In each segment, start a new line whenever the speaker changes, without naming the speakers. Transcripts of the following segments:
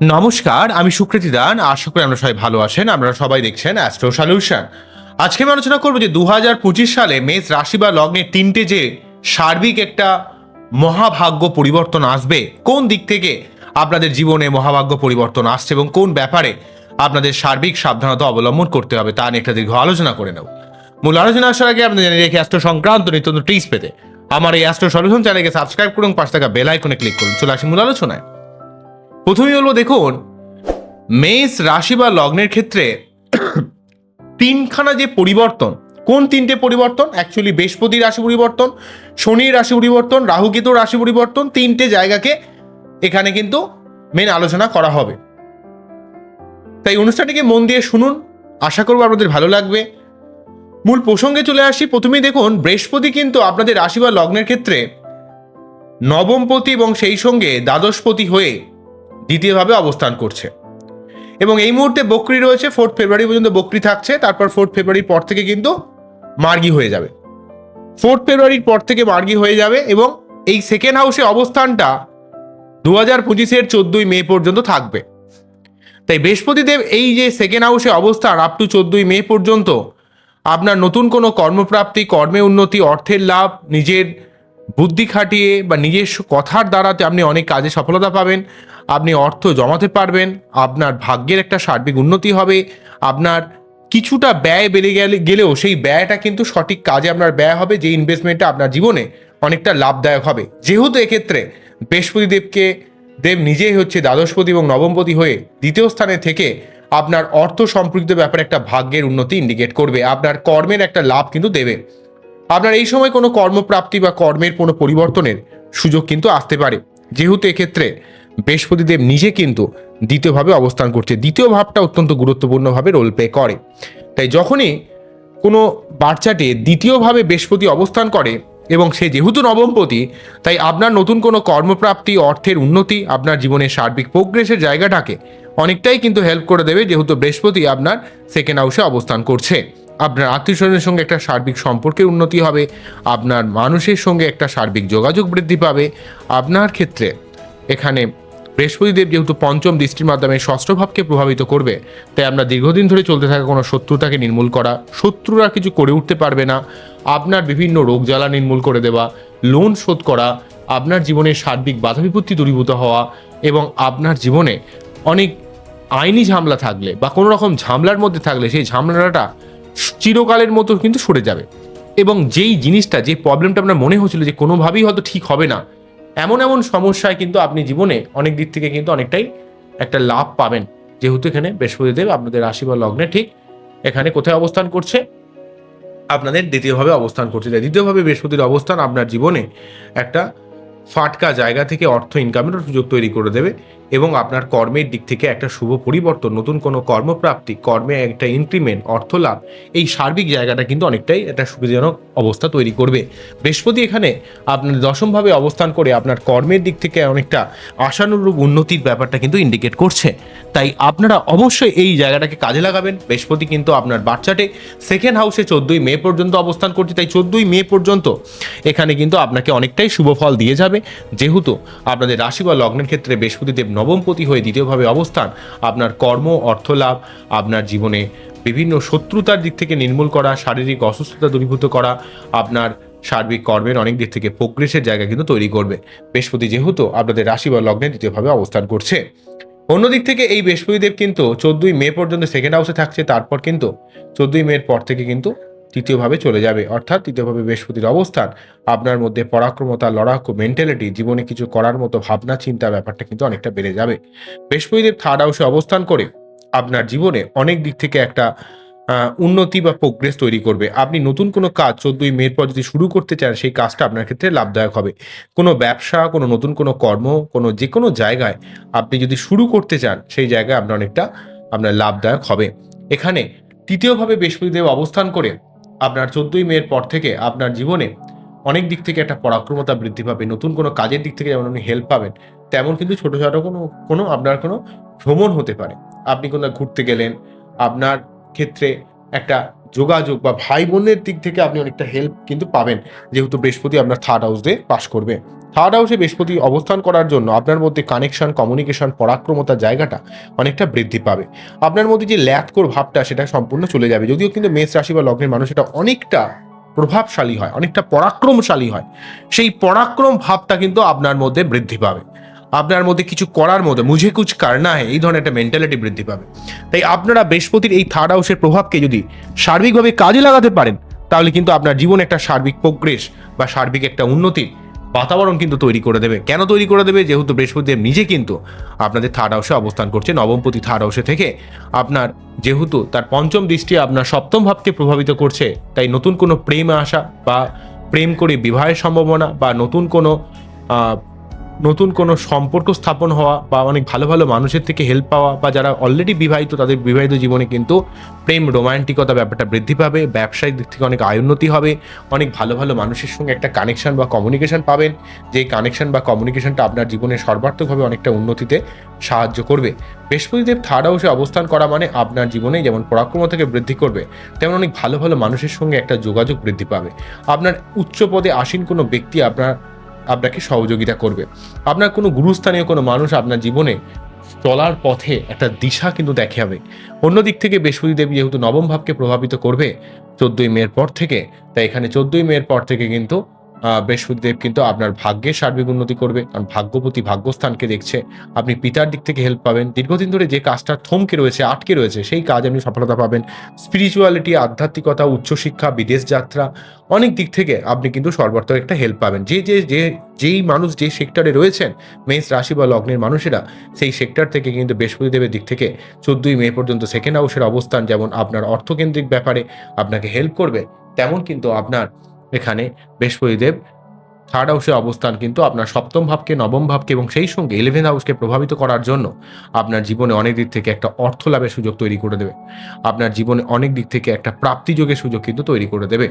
নমস্কার, আমি সুকৃতি দান। আশা করি আমরা সবাই ভালো আছেন, আপনারা সবাই দেখছেন অ্যাস্ট্রো সলিউশন আজকে আমি আলোচনা করব যে দু হাজার পঁচিশ সালে মেষ রাশি বা লগ্নের তিনটে যে সার্বিক একটা মহাভাগ্য পরিবর্তন আসবে, কোন দিক থেকে আপনাদের জীবনে মহাভাগ্য পরিবর্তন আসছে এবং কোন ব্যাপারে আপনাদের সার্বিক সাবধানতা অবলম্বন করতে হবে, তা নিয়ে একটা দীর্ঘ আলোচনা করে নেব। মূল আলোচনা আসার আগে আপনি জানিয়ে রেখে অ্যাস্ট্রো সংক্রান্ত নিত্য টিপস পেতে। আমার এই অ্যাস্ট্রো সলিউশন চ্যানেলকে সাবস্ক্রাইব করুন, পাশে থাকা বেল আইকনে ক্লিক করুন। চলে আসি মূল আলোচনায়। প্রথমেই হলো দেখুন, মেষ রাশি বা লগ্নের ক্ষেত্রে তিনখানা যে পরিবর্তন, কোন তিনটে পরিবর্তন? অ্যাকচুয়ালি বৃহস্পতি রাশি পরিবর্তন শনির রাশি পরিবর্তন, রাহু কেতুর রাশি পরিবর্তন, তিনটে জায়গাকে এখানে কিন্তু মেন আলোচনা করা হবে। তাই অনুষ্ঠানটিকে মন দিয়ে শুনুন, আশা করব আপনাদের ভালো লাগবে। মূল প্রসঙ্গে চলে আসি, প্রথমেই দেখুন, বৃহস্পতি কিন্তু আপনাদের রাশি বা লগ্নের ক্ষেত্রে নবমপতি এবং সেই সঙ্গে দ্বাদশপতি হয়ে দ্বিতীয়ভাবে অবস্থান করছে। এবং এই মুহূর্তে বকরি রয়েছে ফোর্থ ফেব্রুয়ারি পর্যন্ত বকরি থাকছে, তারপর ফোর্থ ফেব্রুয়ারির পর থেকে কিন্তু মার্গি হয়ে যাবে। ফোর্থ ফেব্রুয়ারির পর থেকে মার্গি হয়ে যাবে এবং এই সেকেন্ড হাউসে অবস্থানটা দু হাজার পঁচিশের চোদ্দই মে পর্যন্ত থাকবে। তাই বৃহস্পতিদেব এই যে সেকেন্ড হাউসে অবস্থান আপ টু চোদ্দই মে পর্যন্ত, আপনার নতুন কোনো কর্মপ্রাপ্তি, কর্মে উন্নতি, অর্থের লাভ, নিজের বুদ্ধি খাটিয়ে বা নিজস্ব কথার দ্বারাতে আপনি অনেক কাজে সফলতা পাবেন, আপনি অর্থ জমাতে পারবেন, আপনার ভাগ্যের একটা সার্বিক উন্নতি হবে, আপনার কিছুটা ব্যয় বেড়ে গেলে, গেলেও সেই ব্যয়টা কিন্তু সঠিক কাজে আপনার ব্যয় হবে যে ইনভেস্টমেন্টটা আপনার জীবনে অনেকটা লাভদায়ক হবে। যেহেতু এক্ষেত্রে বৃহস্পতি দেবকে দেব নিজেই হচ্ছে দ্বাদশপতি এবং নবমপতি হয়ে দ্বিতীয় স্থানে থেকে আপনার অর্থ সম্পৃক্ত ব্যাপারে একটা ভাগ্যের উন্নতি ইন্ডিকেট করবে। আপনার কর্মের একটা লাভ কিন্তু দেবে। আপনার এই সময় কোনো কর্মপ্রাপ্তি বা কর্মের কোনো পরিবর্তনের সুযোগ কিন্তু আসতে পারে। যেহেতু এক্ষেত্রে বৃহস্পতিদেব নিজে কিন্তু দ্বিতীয়ভাবে অবস্থান করছে। দ্বিতীয় ভাবটা অত্যন্ত গুরুত্বপূর্ণভাবে রোল প্লে করে। তাই যখনই কোনো বাচ্চাটি দ্বিতীয়ভাবে বৃহস্পতি অবস্থান করে এবং সে যেহেতু নবমপতি, তাই আপনার নতুন কোনো কর্মপ্রাপ্তি, অর্থের উন্নতি, আপনার জীবনের সার্বিক প্রোগ্রেসের জায়গাটাকে অনেকটাই কিন্তু হেল্প করে দেবে, যেহেতু বৃহস্পতি আপনার সেকেন্ড হাউসে অবস্থান করছে। আপনার আত্মীয় স্বজনের সঙ্গে একটা সার্বিক সম্পর্কের উন্নতি হবে, আপনার মানুষের সঙ্গে একটা সার্বিক যোগাযোগ বৃদ্ধি পাবে। আপনার ক্ষেত্রে এখানে বৃহস্পতিদেব যেহেতু পঞ্চম দৃষ্টির মাধ্যমে ষষ্ঠ ভাবকে প্রভাবিত করবে, তাই আমরা দীর্ঘদিন ধরে চলতে থাকা কোনো শত্রুতাকে নির্মূল করা, শত্রুরা কিছু করে উঠতে পারবে না। আপনার বিভিন্ন রোগ জ্বালা নির্মূল করে দেওয়া, লোন শোধ করা, আপনার জীবনের সার্বিক বাধা বিপত্তি দূরীভূত হওয়া এবং আপনার জীবনে অনেক আইনি ঝামেলা থাকলে বা কোনো রকম ঝামেলার মধ্যে থাকলে সেই ঝামেলাটা চিরকালের মতো কিন্তু সরে যাবে। এবং যেই জিনিসটা, যে প্রবলেমটা আপনার মনে হচ্ছিল যে কোনোভাবেই হয়তো ঠিক হবে না, এমন এমন সমস্যায় কিন্তু আপনি জীবনে অনেক দিক থেকে কিন্তু অনেকটাই একটা লাভ পাবেন। যেহেতু এখানে বৃহস্পতিদেব আপনাদের রাশি বা লগ্নে ঠিক এখানে কোথায় অবস্থান করছে? আপনাদের দ্বিতীয়ভাবে অবস্থান করছে। তাই দ্বিতীয়ভাবে বৃহস্পতির অবস্থান আপনার জীবনে একটা ফাটকা জায়গা থেকে অর্থ ইনকামের সুযোগ তৈরি করে দেবে। এবং আপনার কর্মের দিক থেকে একটা শুভ পরিবর্তন, নতুন কোনো কর্মপ্রাপ্তি, কর্মে একটা ইনক্রিমেন্ট অর্থ লাভ, এই সার্বিক জায়গাটা কিন্তু অনেকটাই একটা সুবিধাজনক অবস্থা তৈরি করবে। বৃহস্পতি এখানে আপনার দশমভাবে অবস্থান করে আপনার কর্মের দিক থেকে অনেকটা আশানুরূপ উন্নতির ব্যাপারটা কিন্তু ইন্ডিকেট করছে। তাই আপনারা অবশ্যই এই জায়গাটাকে কাজে লাগাবেন। বৃহস্পতি কিন্তু আপনার বাচ্চাটে সেকেন্ড হাউসে চোদ্দোই মে পর্যন্ত অবস্থান করছে। তাই চোদ্দোই মে পর্যন্ত এখানে কিন্তু আপনাকে অনেকটাই শুভ ফল দিয়ে যাবে। যেহেতু আপনাদের রাশি বা লগ্নের ক্ষেত্রে বৃহস্পতিদেব নবমপতি হয়ে দ্বিতীয়ভাবে অবস্থান, আপনার কর্ম অর্থ লাভ আপনার জীবনে বিভিন্ন শত্রুতার দিক থেকে নির্মূল করা, শারীরিক অসুস্থতা দূরীভূত করা, আপনার সার্বিক কর্মের অনেক দিক থেকে প্রোগ্রেসের জায়গা কিন্তু তৈরি করবে। বৃহস্পতি যেহেতু আপনাদের রাশি বা লগ্নে দ্বিতীয়ভাবে অবস্থান করছে। অন্যদিক থেকে এই বৃহস্পতিদেব কিন্তু চোদ্দই মে পর্যন্ত সেকেন্ড হাউসে থাকছে, তারপর কিন্তু চোদ্দই মের পর থেকে কিন্তু তৃতীয়ভাবে চলে যাবে। অর্থাৎ তৃতীয়ভাবে বৃহস্পতির অবস্থান আপনার মধ্যে পরাক্রমতা, লড়াকু মেন্টালিটি জীবনে কিছু করার মতো ভাবনা, চিন্তা ব্যাপারটা কিন্তু অনেকটা বেড়ে যাবে। বৃহস্পতিদেব থার্ড হাউসে অবস্থান করে আপনার জীবনে অনেক দিক থেকে একটা উন্নতি বা প্রোগ্রেস তৈরি করবে। আপনি নতুন কোনো কাজ চোদ্দই মের পর যদি শুরু করতে চান, সেই কাজটা আপনার ক্ষেত্রে লাভদায়ক হবে। কোনো ব্যবসা, কোনো নতুন কোনো কর্ম, কোনো যে কোনো জায়গায় আপনি যদি শুরু করতে চান, সেই জায়গায় আপনার অনেকটা আপনার লাভদায়ক হবে। এখানে তৃতীয়ভাবে বৃহস্পতিদেব অবস্থান করে আপনার চোদ্দই মেয়ের পর থেকে আপনার জীবনে অনেক দিক থেকে একটা পরাক্রমতা বৃদ্ধি পাবে, নতুন কোনো কাজের দিক থেকে যেমন আপনি হেল্প পাবেন, তেমন কিন্তু ছোটো ছোটো কোনো কোনো আপনার কোনো ভ্রমণ হতে পারে। আপনি কোনো ঘুরতে গেলেন, আপনার ক্ষেত্রে একটা যোগাযোগ বা ভাই বোনের দিক থেকে আপনি অনেকটা হেল্প কিন্তু পাবেন। যেহেতু বৃহস্পতি আপনার থার্ড হাউস পাশ করবে। থার্ড হাউসে বৃহস্পতি অবস্থান করার জন্য আপনার মধ্যে কানেকশন কমিউনিকেশন পরাক্রমতার জায়গাটা অনেকটা বৃদ্ধি পাবে। আপনার মধ্যে যে ল্যাথকোর ভাবটা সেটা সম্পূর্ণ চলে যাবে। যদিও কিন্তু মেষ রাশি বা লগ্নের মানুষ এটা অনেকটা প্রভাবশালী হয়, অনেকটা পরাক্রমশালী হয়। সেই পরাক্রম ভাবটা কিন্তু আপনার মধ্যে বৃদ্ধি পাবে। আপনার মধ্যে কিছু করার মধ্যে, মুঝে কুছ কারনা হয় এই ধরনের একটা মেন্টালিটি বৃদ্ধি পাবে। তাই আপনারা বৃহস্পতির এই থার্ড হাউসের প্রভাবকে যদি সার্বিকভাবে কাজে লাগাতে পারেন, তাহলে কিন্তু আপনার জীবনে একটা সার্বিক প্রোগ্রেস বা সার্বিক একটা উন্নতি বাতাবরণ কিন্তু তৈরি করে দেবে। কেন তৈরি করে দেবে? যেহেতু বৃহস্পতিদেব নিজে কিন্তু আপনাদের থার্ড হাউসে অবস্থান করছে নবমপতি থার্ড হাউসে থেকে আপনার যেহেতু তার পঞ্চম দৃষ্টি আপনার সপ্তম ভাবকে প্রভাবিত করছে, তাই নতুন কোনো প্রেমে আসা বা প্রেম করে বিবাহের সম্ভাবনা বা নতুন কোনো নতুন কোনো সম্পর্ক স্থাপন হওয়া বা অনেক ভালো ভালো মানুষের থেকে হেল্প পাওয়া বা যারা অলরেডি বিবাহিত, তাদের বিবাহিত জীবনে কিন্তু প্রেম রোমান্টিকতা ব্যাপারটা বৃদ্ধি পাবে, ব্যবসায়িক দিক থেকে অনেক আয়োন্নতি হবে, অনেক ভালো ভালো মানুষের সঙ্গে একটা কানেকশন বা কমিউনিকেশন পাবেন, যে কানেকশন বা কমিউনিকেশনটা আপনার জীবনে সর্বার্থকভাবে অনেকটা উন্নতিতে সাহায্য করবে। বৃহস্পতিদেব থার্ড হাউসে অবস্থান করা মানে আপনার জীবনে যেমন পরাক্রমতাকে বৃদ্ধি করবে, তেমন অনেক ভালো ভালো মানুষের সঙ্গে একটা যোগাযোগ বৃদ্ধি পাবে। আপনার উচ্চ পদে আসীন কোনো ব্যক্তি আপনার আপনাকে সহযোগিতা করবে। আপনার কোনো গুরুস্থানীয় কোনো মানুষ আপনার জীবনে চলার পথে একটা দিশা কিন্তু দেখাবে অন্য দিক থেকে বৃহস্পতি দেবী যেহেতু নবম ভাবকে প্রভাবিত করবে, চোদ্দই মেয়ের পর থেকে, তাই এখানে চোদ্দই মেয়ের পর থেকে কিন্তু বৃহস্পতিদেব কিন্তু আপনার ভাগ্যের সার্বিক উন্নতি করবে। কারণ ভাগ্যপতি ভাগ্যস্থানকে দেখছে, আপনি পিতার দিক থেকে হেল্প পাবেন। দীর্ঘদিন ধরে যে কাজটা থমকে রয়েছে, আটকে রয়েছে, সেই কাজ আপনি সফলতা পাবেন। স্পিরিচুয়ালিটি আধ্যাত্মিকতা, উচ্চশিক্ষা, বিদেশ যাত্রা, অনেক দিক থেকে আপনি কিন্তু সর্বার্থক একটা হেল্প পাবেন। যে যে যে, যেই মানুষ যে সেক্টরে রয়েছেন, মেষ রাশি বা লগ্নের মানুষেরা, সেই সেক্টর থেকে কিন্তু বৃহস্পতিদেবের দিক থেকে চোদ্দই মে পর্যন্ত সেকেন্ড হাউসের অবস্থান, যেমন আপনার অর্থকেন্দ্রিক ব্যাপারে আপনাকে হেল্প করবে, তেমন কিন্তু আপনার এখানে বৃহস্পতিদেব থার্ড হাউসে অবস্থান, কিন্তু আপনার সপ্তম ভাবকে, নবম ভাবকে এবং সেই সঙ্গে ইলেভেন হাউসকে প্রভাবিত করার জন্য আপনার জীবনে অনেক দিক থেকে একটা অর্থ লাভের সুযোগ তৈরি করে দেবে। আপনার জীবনে অনেক দিক থেকে একটা প্রাপ্তিযোগের সুযোগ কিন্তু তৈরি করে দেবে।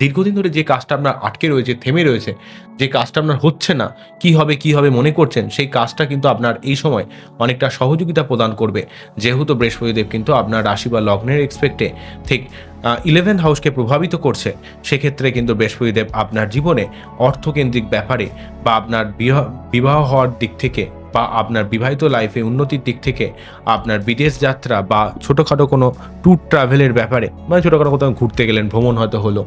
দীর্ঘদিন ধরে যে কাজটা আপনার আটকে রয়েছে, থেমে রয়েছে, যে কাজটা আপনার হচ্ছে না, কি হবে কি হবে মনে করছেন, সেই কাজটা কিন্তু আপনার এই সময় অনেকটা সহযোগিতা প্রদান করবে। যেহেতু বৃহস্পতিদেব কিন্তু আপনার রাশি বা লগ্নের এক্সপেক্টে ঠিক ইলেভেন হাউসকে প্রভাবিত করছে, সেক্ষেত্রে কিন্তু বৃহস্পতিদেব আপনার জীবনে অর্থকেন্দ্রিক ব্যাপারে বা আপনার বিবাহ বিবাহ হওয়ার দিক থেকে বা আপনার বিবাহিত লাইফে উন্নতির দিক থেকে আপনার বিদেশ যাত্রা বা ছোটোখাটো কোনো ট্যুর ট্রাভেলের ব্যাপারে মানে ছোটোখাটো কোথাও ঘুরতে গেলেন, ভ্রমণ হয়তো হলো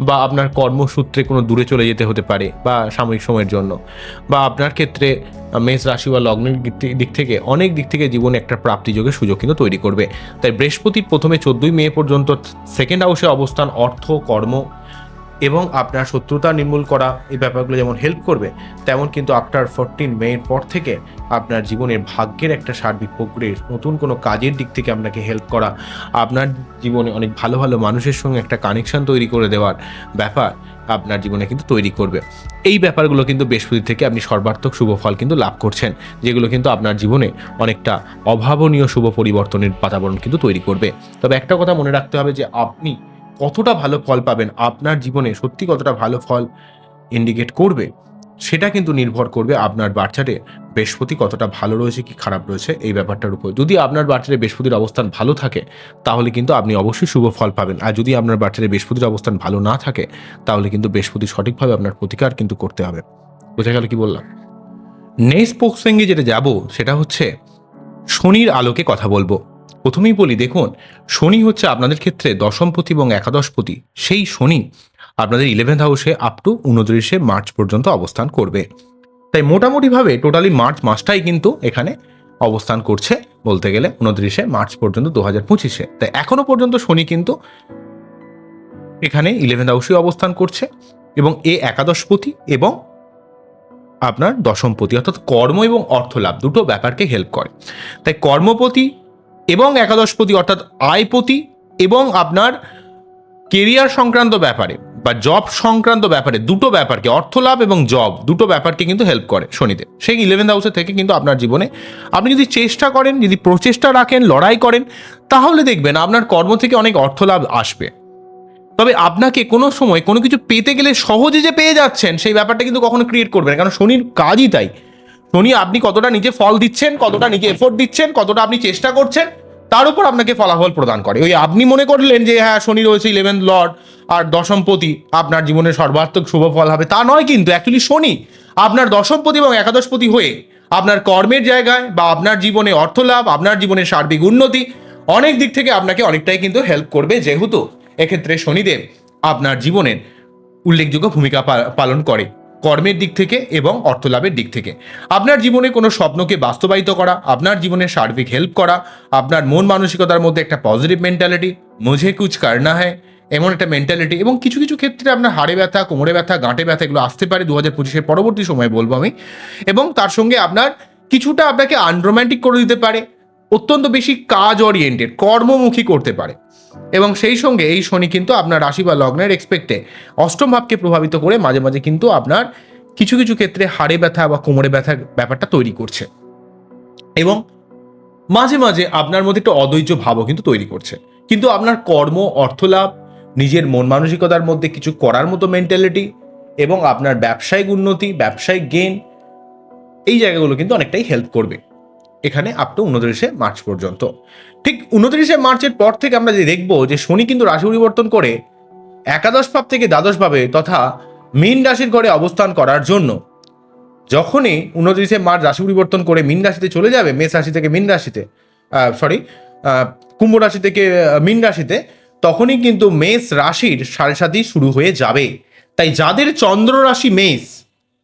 বা আপনার কর্মসূত্রে কোনো দূরে চলে যেতে হতে পারে বা সাময়িক সময়ের জন্য বা আপনার ক্ষেত্রে মেষ রাশি বা লগ্নের দিক থেকে অনেক দিক থেকে জীবনে একটা প্রাপ্তিযোগের সুযোগ কিন্তু তৈরি করবে। তাই বৃহস্পতি প্রথমে চোদ্দই মে পর্যন্ত সেকেন্ড হাউসে অবস্থান, অর্থ, কর্ম এবং আপনার শত্রুতা নির্মূল করা এই ব্যাপারগুলো যেমন হেল্প করবে, তেমন কিন্তু আফটার ফোরটিন মের পর থেকে আপনার জীবনের ভাগ্যের একটা সার্বিক প্রক্রিয়া নতুন কোনো কাজের দিক থেকে আপনাকে হেল্প করা, আপনার জীবনে অনেক ভালো ভালো মানুষের সঙ্গে একটা কানেকশন তৈরি করে দেওয়ার ব্যাপার আপনার জীবনে কিন্তু তৈরি করবে। এই ব্যাপারগুলো কিন্তু বৃহস্পতি থেকে আপনি সর্বার্থক শুভ ফল কিন্তু লাভ করছেন, যেগুলো কিন্তু আপনার জীবনে অনেকটা অভাবনীয় শুভ পরিবর্তনের বাতাবরণ কিন্তু তৈরি করবে। তবে একটা কথা মনে রাখতে হবে যে আপনি কতটা ভালো ফল পাবেন, আপনার জীবনে সত্যি কতটা ভালো ফল ইন্ডিকেট করবে, সেটা কিন্তু নির্ভর করবে আপনার বাচ্চাটে বৃহস্পতি কতটা ভালো রয়েছে কি খারাপ রয়েছে, এই ব্যাপারটার উপর। যদি আপনার বাচ্চারে বৃহস্পতির অবস্থান ভালো থাকে, তাহলে কিন্তু আপনি অবশ্যই শুভ ফল পাবেন। আর যদি আপনার বাচ্চারে বৃহস্পতির অবস্থান ভালো না থাকে, তাহলে কিন্তু বৃহস্পতি সঠিকভাবে আপনার প্রতিকার কিন্তু করতে হবে। বোঝা গেল কি বললাম? নেক্সট প্রসঙ্গে যেটা যাব, সেটা হচ্ছে শনির আলোকে কথা বলব। প্রথমেই বলি, দেখুন, শনি হচ্ছে আপনাদের ক্ষেত্রে দশমপতি এবং একাদশপতি সেই শনি আপনাদের ইলেভেন্থ হাউসে আপ টু উনত্রিশে মার্চ পর্যন্ত অবস্থান করবে। তাই মোটামুটিভাবে টোটালি মার্চ মাসটাই কিন্তু এখানে অবস্থান করছে বলতে গেলে উনত্রিশে মার্চ পর্যন্ত দু হাজার পঁচিশে। তাই এখনও পর্যন্ত শনি কিন্তু এখানে ইলেভেন্থ হাউসে অবস্থান করছে এবং এ একাদশপতি এবং আপনার দশমপতি অর্থাৎ কর্ম এবং অর্থ লাভ দুটো ব্যাপারকে হেল্প করে। তাই কর্মপতি এবং একাদশপতি অর্থাৎ আয়পতি এবং আপনার কেরিয়ার সংক্রান্ত ব্যাপারে বা জব সংক্রান্ত ব্যাপারে দুটো ব্যাপারকে, অর্থ লাভ এবং জব, দুটো ব্যাপারকে কিন্তু হেল্প করে শনিতে। সেই ইলেভেন্থ হাউসে থেকে কিন্তু আপনার জীবনে আপনি যদি চেষ্টা করেন, যদি প্রচেষ্টা রাখেন, লড়াই করেন, তাহলে দেখবেন আপনার কর্ম থেকে অনেক অর্থ লাভ আসবে। তবে আপনাকে কোনো সময় কোনো কিছু পেতে গেলে সহজে যে পেয়ে যাচ্ছেন, সেই ব্যাপারটা কিন্তু কখনো ক্রিয়েট করবেন কারণ শনির কাজই তাই। শনি আপনি কতটা নিজে ফল দিচ্ছেন, কতটা নিজে এফোর্ট দিচ্ছেন, কতটা আপনি চেষ্টা করছেন, তার উপর আপনাকে ফলাফল প্রদান করে। ওই আপনি মনে করলেন যে হ্যাঁ শনি রয়েছে ইলেভেন লর্ড আর দশমপতি, আপনার জীবনে সর্বাত্মক শুভ ফল হবে। তা নয় কিন্তু অ্যাকচুয়ালি শনি আপনার দশমপতি এবং একাদশপতি হয়ে আপনার কর্মের জায়গায় বা আপনার জীবনে অর্থ লাভ আপনার জীবনে সার্বিক উন্নতি, অনেক দিক থেকে আপনাকে অনেকটাই কিন্তু হেল্প করবে যেহেতু এক্ষেত্রে শনিদেব আপনার জীবনের উল্লেখযোগ্য ভূমিকা পালন করে। কর্মের দিক থেকে এবং অর্থলাভের দিক থেকে। আপনার জীবনে কোনো স্বপ্নকে বাস্তবায়িত করা, আপনার জীবনে সার্বিক হেল্প করা, আপনার মন মানসিকতার মধ্যে একটা পজিটিভ মেন্টালিটি মুঝে কুচ কারনা হয় এমন একটা মেন্টালিটি এবং কিছু কিছু ক্ষেত্রে আপনার হাড়ে ব্যথা, কোমরে ব্যথা, গাঁটে ব্যথা এগুলো আসতে পারে দু হাজার পঁচিশের পরবর্তী সময়ে বলব আমি। এবং তার সঙ্গে আপনার কিছুটা আপনাকে আনরোম্যান্টিক করে দিতে পারে অত্যন্ত বেশি কাজ ওরিয়েন্টেড কর্মমুখী করতে পারে। এবং সেই সঙ্গে এই শনি কিন্তু আপনার রাশি বা লগ্নের এক্সপেক্টে অষ্টম ভাবকে প্রভাবিত করে মাঝে মাঝে কিন্তু আপনার কিছু কিছু ক্ষেত্রে হাড়ে ব্যথা বা কোমরে ব্যথা ব্যাপারটা তৈরি করছে। এবং মাঝে মাঝে আপনার মধ্যে একটা অধৈর্য ভাবও কিন্তু তৈরি করছে। কিন্তু আপনার কর্ম, অর্থলাভ, নিজের মন মানসিকতার মধ্যে কিছু করার মতো মেন্টালিটি এবং আপনার ব্যবসায়িক উন্নতি, ব্যবসায়িক গেন এই জায়গাগুলো কিন্তু অনেকটাই হেল্প করবে। এখানে আপ টু উনত্রিশে মার্চ পর্যন্ত। ঠিক উনত্রিশে মার্চের পর থেকে আমরা যে দেখব যে শনি কিন্তু রাশি পরিবর্তন করে একাদশ ভাব থেকে দ্বাদশ ভাবে তথা মীন রাশির ঘরে অবস্থান করার জন্য। যখনই উনত্রিশে মার্চ রাশি পরিবর্তন করে মীন রাশিতে চলে যাবে, মেষ রাশি থেকে মীন রাশিতে সরি কুম্ভ রাশি থেকে মীন রাশিতে, তখনই কিন্তু মেষ রাশির সাড়ে শুরু হয়ে যাবে। তাই যাদের চন্দ্র রাশি মেষ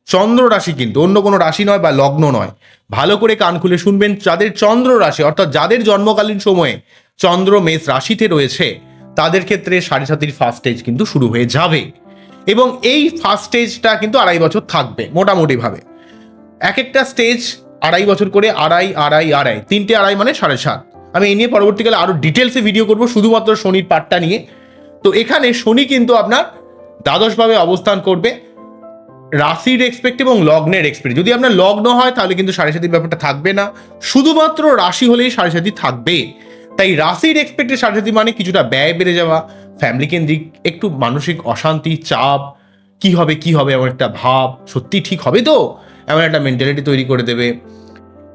চন্দ্র রাশি কিন্তু, অন্য কোনো রাশি নয় বা লগ্ন নয়। ভালো করে কান খুলে শুনবেন যাদের চন্দ্র রাশি, অর্থাৎ যাদের জন্মকালীন সময়ে চন্দ্র, মেষ রাশিতে রয়েছে, তাদের ক্ষেত্রে সাড়ে সাতির ফার্স্ট স্টেজ কিন্তু শুরু হয়ে যাবে। এবং এই ফার্স্ট স্টেজটা কিন্তু আড়াই বছর থাকবে, মোটামুটিভাবে। এক একটা স্টেজ আড়াই বছর করে আড়াই আড়াই আড়াই, তিনটে আড়াই মানে সাড়ে সাত। আমি এই নিয়ে পরবর্তীকালে আরও ডিটেলসে ভিডিও করব, শুধুমাত্র শনির পার্টটা নিয়ে। তো এখানে শনি কিন্তু আপনার দ্বাদশভাবে অবস্থান করবে রাশির এক্সপেক্ট এবং লগ্নের এক্সপেক্ট যদি আপনার লগ্ন হয়, তাহলে কিন্তু সাড়ে সাতির ব্যাপারটা থাকবে না। শুধুমাত্র রাশি হলেই সাড়ে সাতি থাকবে। তাই রাশির এক্সপেক্টে সাড়ে সাতি মানে কিছুটা ব্যয় বেড়ে যাওয়া ফ্যামিলি কেন্দ্রিক একটু মানসিক অশান্তি, চাপ, কি হবে কি হবে এমন একটা ভাব, সত্যি ঠিক হবে তো? এমন একটা মেন্টালিটি তৈরি করে দেবে।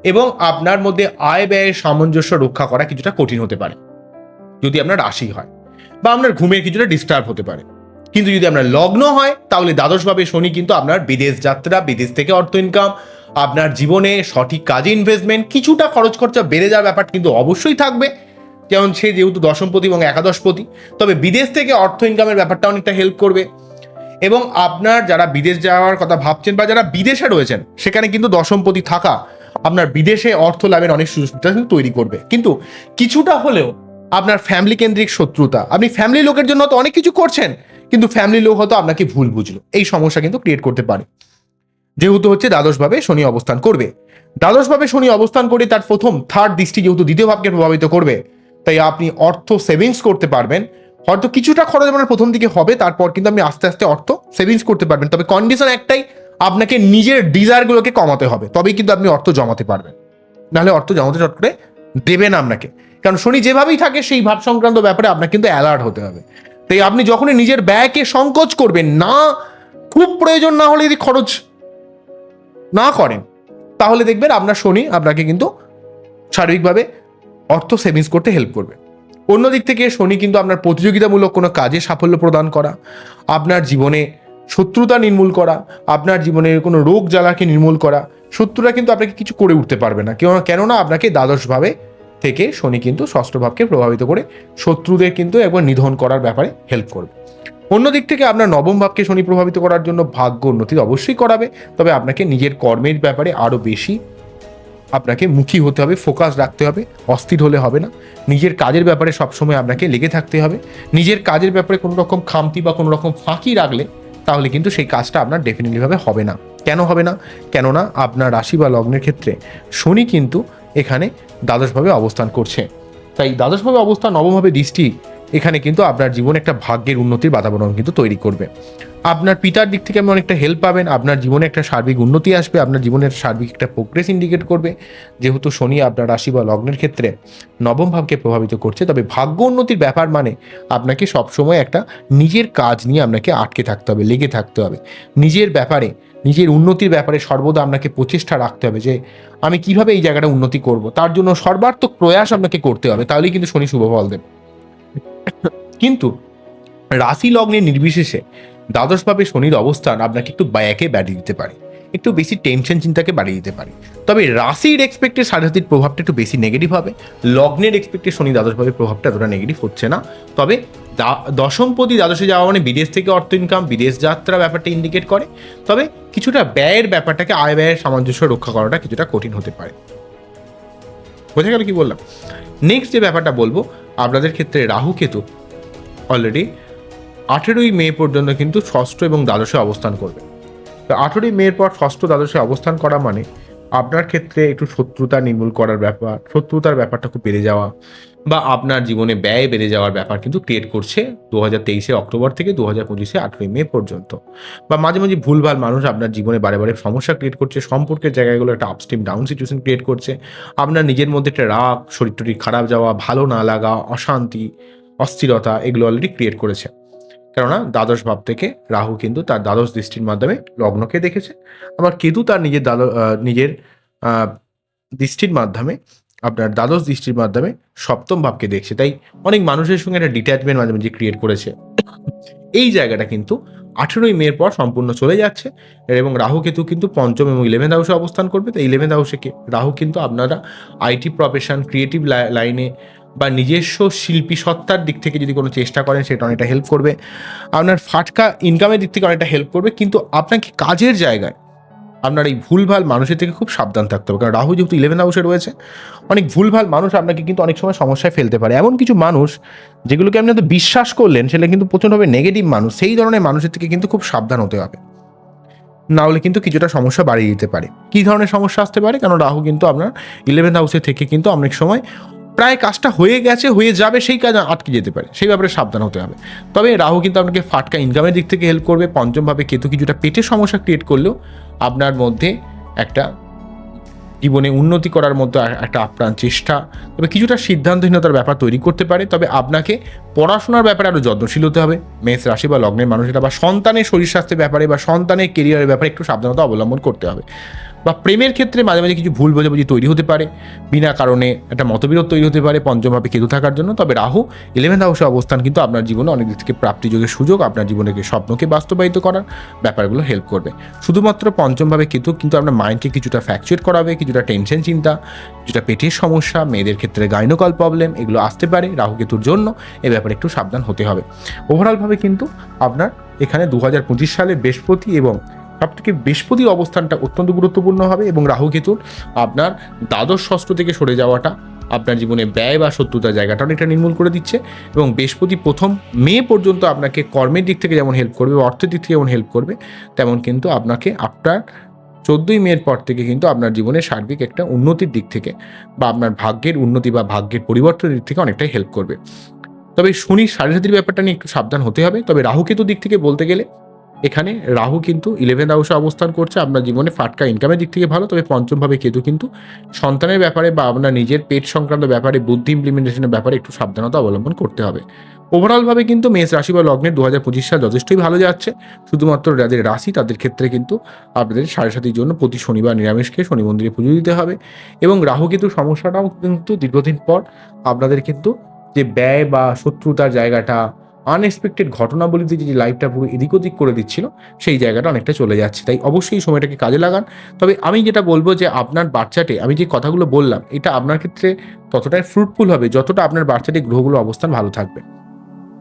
এবং আপনার মধ্যে আয় ব্যয়ের সামঞ্জস্য রক্ষা করা কিছুটা কঠিন হতে পারে। যদি আপনার রাশি হয়, বা আপনার ঘুমের কিছুটা ডিস্টার্ব হতে পারে। কিন্তু যদি আপনার লগ্ন হয়, তাহলে দ্বাদশভাবে শনি কিন্তু আপনার বিদেশ যাত্রা, বিদেশ থেকে অর্থ ইনকাম আপনার জীবনে সঠিক কাজে ইনভেস্টমেন্ট কিছুটা খরচ খরচা বেড়ে যাওয়ার ব্যাপার কিন্তু অবশ্যই থাকবে। যেমন সে যেহেতু দশমপতি এবং একাদশপতি, তবে বিদেশ থেকে অর্থ ইনকামের ব্যাপারটা অনেকটা হেল্প করবে। এবং আপনার যারা বিদেশ যাওয়ার কথা ভাবছেন বা যারা বিদেশে রয়েছেন, সেখানে কিন্তু দশমপতি থাকা আপনার বিদেশে অর্থ লাভের অনেক সুযোগ তৈরি করবে। কিন্তু কিছুটা হলেও আপনার ফ্যামিলি কেন্দ্রিক শত্রুতা। আপনি ফ্যামিলি লোকের জন্য তো অনেক কিছু করছেন, কিন্তু ফ্যামিলি লোক হয়তো আপনাকে ভুল বুঝলো। এই সমস্যা কিন্তু ক্রিয়েট করতে পারে। যেহেতু হচ্ছে দ্বাদশভাবে শনি অবস্থান করবে। দ্বাদশভাবে শনি অবস্থান করে তার প্রথম থার্ড দৃষ্টি যেহেতু দ্বিতীয় ভাবকে প্রভাবিত করবে, তাই আপনি অর্থ সেভিংস করতে পারবেন। হয়তো কিছুটা খরচ আপনার প্রথম দিকে হবে, তারপর কিন্তু আপনি আস্তে আস্তে অর্থ সেভিংস করতে পারবেন। তবে কন্ডিশন একটাই, আপনাকে নিজের ডিজায়ারগুলোকে কমাতে হবে। তবেই কিন্তু আপনি অর্থ জমাতে পারবেন। নাহলে অর্থ জমাতে চট করে দেবে না আপনাকে। কারণ শনি যেভাবেই থাকে, সেই ভাব সংক্রান্ত ব্যাপারে আপনাকে কিন্তু অ্যালার্ট হতে হবে। তাই আপনি যখনই নিজের ব্যয়কে সংকোচ করবেন, না, খুব প্রয়োজন না হলে যদি খরচ না করেন, তাহলে দেখবেন আপনার শনি আপনাকে কিন্তু শারীরিকভাবে অর্থ সেভিংস করতে হেল্প করবে। অন্যদিক থেকে শনি কিন্তু আপনার প্রতিযোগিতামূলক কোনো কাজে সাফল্য প্রদান করা, আপনার জীবনে শত্রুতা নির্মূল করা, আপনার জীবনের কোনো রোগ জ্বালাকে নির্মূল করা, শত্রুরা কিন্তু আপনাকে কিছু করে উঠতে পারবে না। কেন কেননা আপনাকে দ্বাদশভাবে থেকে শনি কিন্তু ষষ্ঠ ভাবকে প্রভাবিত করে শত্রুদের কিন্তু একবার নিধন করার ব্যাপারে হেল্প করবে। অন্যদিক থেকে আপনার নবম ভাবকে শনি প্রভাবিত করার জন্য ভাগ্য উন্নতি অবশ্যই করাবে, তবে আপনাকে নিজের কর্মের ব্যাপারে আরও বেশি আপনাকে মুখী হতে হবে ফোকাস রাখতে হবে, অস্থির হলে হবে না। নিজের কাজের ব্যাপারে সবসময় আপনাকে লেগে থাকতে হবে। নিজের কাজের ব্যাপারে কোনো রকম খামতি বা কোনো রকম ফাঁকি রাখলে তাহলে কিন্তু সেই কাজটা আপনার ডেফিনেটলিভাবে হবে না। কেন হবে না? কেননা আপনার রাশি বা লগ্নের ক্ষেত্রে শনি কিন্তু এখানে দ্বাদশভাবে অবস্থান করছে। তাই দ্বাদশভাবে অবস্থান, নবমভাবে দৃষ্টি এখানে কিন্তু আপনার জীবনে একটা ভাগ্যের উন্নতির বাতাবরণ কিন্তু তৈরি করবে। আপনার পিতার দিক থেকে আপনি অনেকটা হেল্প পাবেন, আপনার জীবনে একটা সার্বিক উন্নতি আসবে, আপনার জীবনের সার্বিক একটা প্রোগ্রেস ইন্ডিকেট করবে। যেহেতু শনি আপনার রাশি বা লগ্নের ক্ষেত্রে নবম ভাবকে প্রভাবিত করছে, তবে ভাগ্য উন্নতির ব্যাপার মানে আপনাকে সবসময় একটা নিজের কাজ নিয়ে আপনাকে আটকে থাকতে হবে, লেগে থাকতে হবে। নিজের ব্যাপারে, নিজের উন্নতির ব্যাপারে সর্বদা আপনাকে প্রচেষ্টা রাখতে হবে যে, আমি কীভাবে এই জায়গাটা উন্নতি করব? তার জন্য সর্বাত্মক প্রয়াস আপনাকে করতে হবে, তাহলেই কিন্তু শনি শুভ ফল দেবে। কিন্তু রাশি লগ্নে নির্বিশেষে দ্বাদশভাবে শনির অবস্থান আপনাকে একটু ব্যাকে বাড়িয়ে দিতে পারে। একটু বেশি টেনশন চিন্তাকে বাড়িয়ে দিতে পারে। তবে রাশির এক্সপেক্টেড সাড়ে প্রভাবটা একটু বেশি নেগেটিভ হবে। লগ্নের এক্সপেক্টেড শনি দ্বাদশভাবে প্রভাবটা এতটা নেগেটিভ হচ্ছে না। তবে দশমপতি দ্বাদশে যাওয়া মানে বিদেশ থেকে অর্থ ইনকাম বিদেশ যাত্রা ব্যাপারটা ইন্ডিকেট করে। তবে কিছুটা ব্যয়ের ব্যাপারটাকে আয় ব্যয়ের সামঞ্জস্য রক্ষা করাটা কিছুটা কঠিন হতে পারে। বোঝা গেল কি বললাম? নেক্সট যে ব্যাপারটা বলব আপনাদের ক্ষেত্রে রাহু কেতু অলরেডি আঠেরোই মে পর্যন্ত কিন্তু ষষ্ঠ এবং দ্বাদশে অবস্থান করবে। তো আঠেরোই মের পর ষষ্ঠ দ্বাদশে অবস্থান করা মানে আপনার ক্ষেত্রে একটু শত্রুতা নির্মূল করার ব্যাপার, শত্রুতার ব্যাপারটা খুব বেড়ে যাওয়া বা আপনার জীবনে ব্যয় বেড়ে যাওয়ার ব্যাপার কিন্তু ক্রিয়েট করছে দু হাজার তেইশে অক্টোবর থেকে দু হাজার পঁচিশে আঠেরোই মে পর্যন্ত। বা মাঝে মাঝে ভুলভাল মানুষ আপনার জীবনে বারে বারে সমস্যা ক্রিয়েট করছে সম্পর্কের জায়গাগুলো একটা আপস্ট্রিম ডাউন সিচুয়েশন ক্রিয়েট করছে আপনার নিজের মধ্যে একটা রাগ শরীর টরীর খারাপ যাওয়া ভালো না লাগা অশান্তি অস্থিরতা এগুলো অলরেডি ক্রিয়েট করেছে। কেননা দ্বাদশ ভাব থেকে রাহু কিন্তু তার দ্বাদশ দৃষ্টির মাধ্যমে লগ্নকে দেখেছে। আবার কেতু তার নিজের দ্বাদশ আহ, নিজের দৃষ্টির মাধ্যমে আপনার দ্বাদশ দৃষ্টির মাধ্যমে সপ্তম ভাবকে দেখছে। তাই অনেক মানুষের সঙ্গে একটা ডিট্যাচমেন্ট মাঝে মাঝে ক্রিয়েট করেছে। এই জায়গাটা কিন্তু আঠেরোই মের পর সম্পূর্ণ চলে যাচ্ছে এবং রাহু কেতু কিন্তু পঞ্চম এবং ইলেভেন্থ হাউসে অবস্থান করবে। তো ইলেভেন্থ হাউসে রাহু কিন্তু আপনারা আইটি প্রফেশন ক্রিয়েটিভ লাইনে বা নিজস্ব শিল্পী সত্তার দিক থেকে যদি কোনো চেষ্টা করেন, সেটা অনেকটা হেল্প করবে। আপনার ফাটকা ইনকামের দিক থেকে অনেকটা হেল্প করবে। কিন্তু আপনাকে কাজের জায়গায় আপনার এই ভুলভাল মানুষের থেকে খুব সাবধান থাকতে হবে। কারণ রাহু যেহেতু ইলেভেন হাউসে রয়েছে, অনেক ভুলভাল মানুষ আপনাকে কিন্তু অনেক সময় সমস্যায় ফেলতে পারে। এমন কিছু মানুষ যেগুলোকে আপনি হয়তো বিশ্বাস করলেন সেটা কিন্তু প্রচণ্ডভাবে নেগেটিভ মানুষ, সেই ধরনের মানুষের থেকে কিন্তু খুব সাবধান হতে হবে। না হলে কিন্তু কিছুটা সমস্যা বাড়িয়ে দিতে পারে। কী ধরনের সমস্যা আসতে পারে? কারণ রাহু কিন্তু আপনার ইলেভেন হাউসে থেকে কিন্তু অনেক সময় প্রায় কাজটা হয়ে গেছে, হয়ে যাবে, সেই কাজ আটকে যেতে পারে। সেই ব্যাপারে সাবধান হতে হবে। তবে রাহু কিন্তু আপনাকে ফাটকা ইনকামের দিক থেকে হেল্প করবে। পঞ্চমভাবে কেতু কিছুটা পেটের সমস্যা ক্রিয়েট করলেও আপনার মধ্যে একটা জীবনে উন্নতি করার মতো একটা আপ্রাণ চেষ্টা তবে কিছুটা সিদ্ধান্তহীনতার ব্যাপার তৈরি করতে পারে। তবে আপনাকে পড়াশোনার ব্যাপারে আরও যত্নশীল হতে হবে। মেষ রাশি বা লগ্নের মানুষেরা বা সন্তানের শরীর স্বাস্থ্যের ব্যাপারে বা সন্তানের কেরিয়ারের ব্যাপারে একটু সাবধানতা অবলম্বন করতে হবে। বা প্রেমের ক্ষেত্রে মাঝে মাঝে কিছু ভুল বোঝাবুঝি তৈরি হতে পারে। বিনা কারণে একটা মতবিরোধ তৈরি হতে পারে পঞ্চমভাবে কেতু থাকার জন্য। তবে রাহু ইলেভেন্থ হাউসে অবস্থান কিন্তু আপনার জীবনে অনেক দিক থেকে প্রাপ্তিযোগের সুযোগ, আপনার জীবনের স্বপ্নকে বাস্তবায়িত করার ব্যাপারগুলো হেল্প করবে। শুধুমাত্র পঞ্চমভাবে কেতু কিন্তু আপনার মাইন্ডকে কিছুটা ফ্যাকচুয়েট করাবে, কিছুটা টেনশন চিন্তা, কিছুটা পেটের সমস্যা, মেয়েদের ক্ষেত্রে গাইনোকল প্রবলেম এগুলো আসতে পারে রাহু কেতুর জন্য। এ ব্যাপারে একটু সাবধান হতে হবে। ওভারঅলভাবে কিন্তু আপনার এখানে দু হাজার পঁচিশ সালে বৃহস্পতি এবং সবথেকে বৃহস্পতির অবস্থানটা অত্যন্ত গুরুত্বপূর্ণ হবে এবং রাহু কেতুর আপনার দ্বাদশ ষষ্ঠ থেকে সরে যাওয়াটা আপনার জীবনে ব্যয় বা শত্রুতার জায়গাটা অনেকটা নির্মূল করে দিচ্ছে এবং বৃহস্পতি প্রথম মে পর্যন্ত আপনাকে কর্মের দিক থেকে যেমন হেল্প করবে বা অর্থের দিক থেকে যেমন হেল্প করবে, তেমন কিন্তু আপনাকে আপনার চোদ্দোই মেয়ের পর থেকে কিন্তু আপনার জীবনে সার্বিক একটা উন্নতির দিক থেকে বা আপনার ভাগ্যের উন্নতি বা ভাগ্যের পরিবর্তনের দিক থেকে অনেকটাই হেল্প করবে। তবে শনি সাড়ে সাতির ব্যাপারটা নিয়ে একটু সাবধান হতে হবে। তবে রাহু কেতু দিক থেকে বলতে গেলে এখানে রাহু কিন্তু ইলেভেন হাউসে অবস্থান করছে। আপনার জীবনে ফাটকা ইনকামের দিক থেকে ভালো, তবে পঞ্চমভাবে কেতু কিন্তু সন্তানের ব্যাপারে বা আপনার নিজের পেট সংক্রান্ত ব্যাপারে, বুদ্ধি ইমপ্লিমেন্টেশনের ব্যাপারে একটু সাবধানতা অবলম্বন করতে হবে। ওভারঅলভাবে কিন্তু মেষ রাশি বা লগ্নের দু হাজার পঁচিশ সাল যথেষ্টই ভালো যাচ্ছে। শুধুমাত্র যাদের রাশি, তাদের ক্ষেত্রে কিন্তু আপনাদের সাড়ে সাতির জন্য প্রতি শনিবার নিরামিষকে শনি মন্দিরে পুজো দিতে হবে। এবং রাহু কিন্তু সমস্যাটাও কিন্তু দীর্ঘদিন পর আপনাদের কিন্তু যে ব্যয় বা শত্রুতার জায়গাটা আনএক্সপেক্টেড ঘটনাবলিতে যে লাইফটা পুরো এদিক ওদিক করে দিচ্ছিল, সেই জায়গাটা অনেকটা চলে যাচ্ছে। তাই অবশ্যই সময়টাকে কাজে লাগান। তবে আমি যেটা বলব যে আপনার বাচ্চাটে, আমি যে কথাগুলো বললাম, এটা আপনার ক্ষেত্রে ততটাই ফ্রুটফুল হবে যতটা আপনার বাচ্চাটে গ্রহগুলো অবস্থান ভালো থাকবে।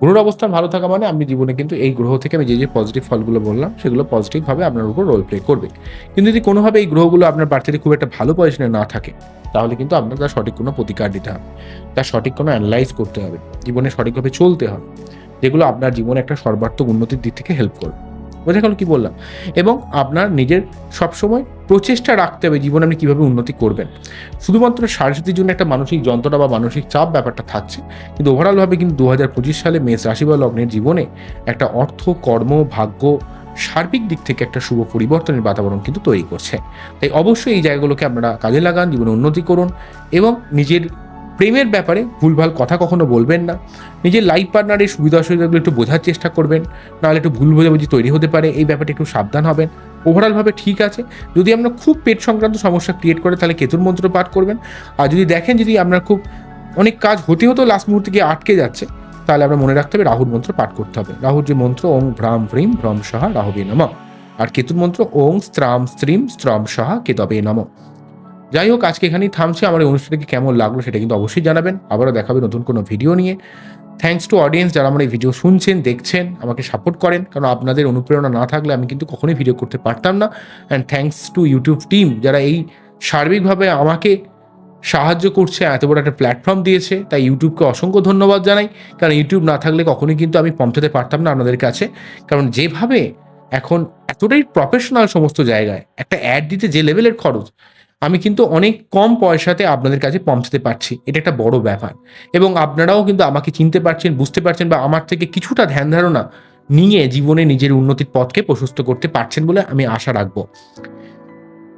গ্রহর অবস্থান ভালো থাকা মানে আপনি জীবনে কিন্তু এই গ্রহ থেকে আমি যে যে পজিটিভ ফলগুলো বললাম, সেগুলো পজিটিভভাবে আপনার উপর রোল প্লে করবে। কিন্তু যদি কোনোভাবে এই গ্রহগুলো আপনার বাচ্চাটি খুব একটা ভালো পজিশনে না থাকে, তাহলে কিন্তু আপনার তার সঠিক কোনো প্রতিকার দিতে হবে তার সঠিক কোনো অ্যানালাইজ করতে হবে। জীবনে সঠিকভাবে চলতে হবে। যেগুলো আপনার জীবনে একটা সর্বাত্মক উন্নতির দিক থেকে হেল্প করবে। বোঝা গেল কি বললাম? এবং আপনার নিজের সবসময় প্রচেষ্টা রাখতে হবে জীবনে আপনি কীভাবে উন্নতি করবেন। শুধুমাত্র সারস্বতীর জন্য একটা মানসিক যন্ত্রণা বা মানসিক চাপ ব্যাপারটা থাকছে। কিন্তু ওভারঅলভাবে কিন্তু দু হাজার পঁচিশ সালে মেষ রাশি বা লগ্নের জীবনে একটা অর্থ, কর্ম, ভাগ্য, সার্বিক দিক থেকে একটা শুভ পরিবর্তনের বাতাবরণ কিন্তু তৈরি করছে। তাই অবশ্যই এই জায়গাগুলোকে আপনারা কাজে লাগান, জীবনে উন্নতি করুন এবং নিজের প্রেমের ব্যাপারে ভুলভাল কথা কখনো বলবেন না। নিজের লাইফ পার্টনারের সুবিধা অসুবিধাগুলো একটু বোঝার চেষ্টা করবেন। নাহলে একটু ভুল বোঝাবুঝি তৈরি হতে পারে। এই ব্যাপারটা একটু সাবধান হবেন। ওভারঅলভাবে ঠিক আছে। যদি আপনার খুব পেট সংক্রান্ত সমস্যা ক্রিয়েট করে, তাহলে কেতুর মন্ত্র পাঠ করবেন। আর যদি দেখেন যদি আপনার খুব অনেক কাজ হতে হতো লাস্ট মুহূর্তে গিয়ে আটকে যাচ্ছে, তাহলে আমরা মনে রাখতে হবে রাহুর মন্ত্র পাঠ করতে হবে। রাহুর যে মন্ত্র, ওং ভ্রাম ভ্রিম ভ্রম সাহা রাহবে নম। আর কেতুর মন্ত্র, ওং স্ত্রাম স্ত্রীম স্ত্রম সাহা কেতবে নম। যাই হোক, আজকে এখানেই থামছে। আমার এই অনুষ্ঠানটি কেমন লাগল সেটা কিন্তু অবশ্যই জানাবেন। আবারও দেখাবে নতুন কোনো ভিডিও নিয়ে। থ্যাঙ্কস টু অডিয়েন্স যারা আমার এই ভিডিও শুনছেন, দেখছেন, আমাকে সাপোর্ট করেন। কারণ আপনাদের অনুপ্রেরণা না থাকলে আমি কিন্তু কখনোই ভিডিও করতে পারতাম না। And thanks to YouTube team যারা এই সার্বিকভাবে আমাকে সাহায্য করছে, এত বড় একটা প্ল্যাটফর্ম দিয়েছে। তাই ইউটিউবকে অসংখ্য ধন্যবাদ জানাই। কারণ ইউটিউব না থাকলে কখনোই কিন্তু আমি পৌঁছাতে পারতাম না আপনাদের কাছে। কারণ যেভাবে এখন এতটাই প্রফেশনাল সমস্ত জায়গায়, একটা অ্যাড দিতে যে লেভেলের খরচ আমি কিন্তু অনেক কম পয়সাতে আপনাদের কাছে পৌঁছাতে পারছি। এটা একটা বড় ব্যাপার। এবং আপনারাও কিন্তু আমাকে চিনতে পারছেন, বুঝতে পারছেন বা আমার থেকে কিছুটা ধ্যান ধারণা নিয়ে জীবনে নিজের উন্নতির পথকে প্রশস্ত করতে পারছেন বলে আমি আশা রাখব।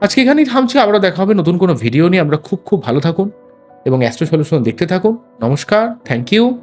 আজকে এখানেই থামছি। আবারও দেখা হবে নতুন কোনো ভিডিও নিয়ে। আমরা খুব খুব ভালো থাকুন এবং অ্যাস্ট্রো সলিউশন দেখতে থাকুন। নমস্কার। Thank you